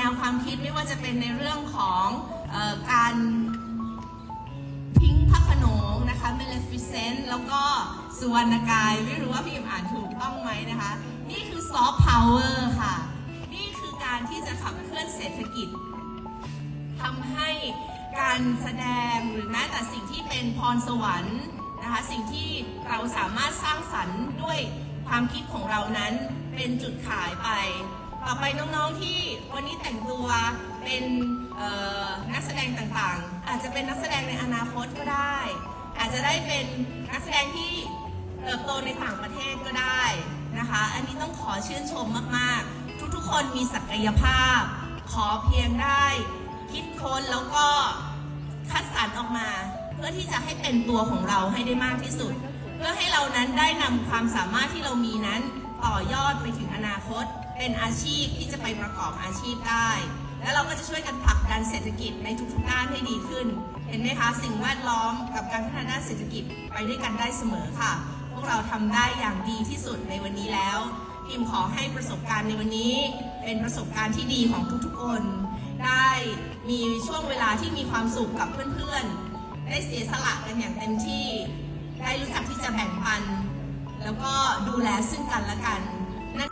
นวความคิดไม่ว่าจะเป็นในเรื่องของออการพิงพระขนงนะคะ Maleficent แล้วก็สุวรรณกายไม่รู้ว่าพี่อิมอ่านถูกต้องไหมนะคะ นี่คือซอฟต์พาวเวอร์ค่ะ นี่คือการที่จะขับเคลื่อนเศรษฐกิจทำให้การแสดงหรือแม้แต่สิ่งที่เป็นพรสวรรค์นะคะสิ่งที่เราสามารถสร้างสรรค์ด้วยความคิดของเรานั้นเป็นจุดขายไป ต่อไปน้องๆที่วันนี้แต่งตัวเป็นนักแสดงต่างๆ อาจจะเป็นนักแสดงในอนาคตก็ได้ อาจจะได้เป็นนักแสดงที่เติบโตในต่างประเทศก็ได้นะคะ อันนี้ต้องขอชื่นชมมากๆ ทุกๆ คนมีศักยภาพ ขอเพียงได้ คิดค้นแล้วก็คัดสรรออกมา เพื่อที่จะให้เป็นตัวของเราให้ได้มากที่สุด เพื่อให้เรานั้นได้นำความสามารถที่เรามีนั้นต่อยอดไปถึงอนา ตเป็นอาชีพที่จะไปประกอบอาชีพได้ แล้วเราก็จะช่วยกันผลักดันเศรษฐกิจในทุกๆด้านให้ดีขึ้น เห็นไหมคะ สิ่งแวดล้อมกับการพัฒนาด้านเศรษฐกิจไปด้วยกันได้เสมอค่ะ พวกเราทำได้อย่างดีที่สุดในวันนี้แล้วพิมขอให้ประสบการณ์ในวันนี้ เป็นประสบการณ์ที่ดีของทุกๆคน ได้มีช่วงเวลาที่มีความสุขกับเพื่อนๆ ได้เสียสละกันอย่างเต็มที่ ได้รู้จักที่จะแบ่งปัน แล้วก็ดูแลซึ่งกันและกัน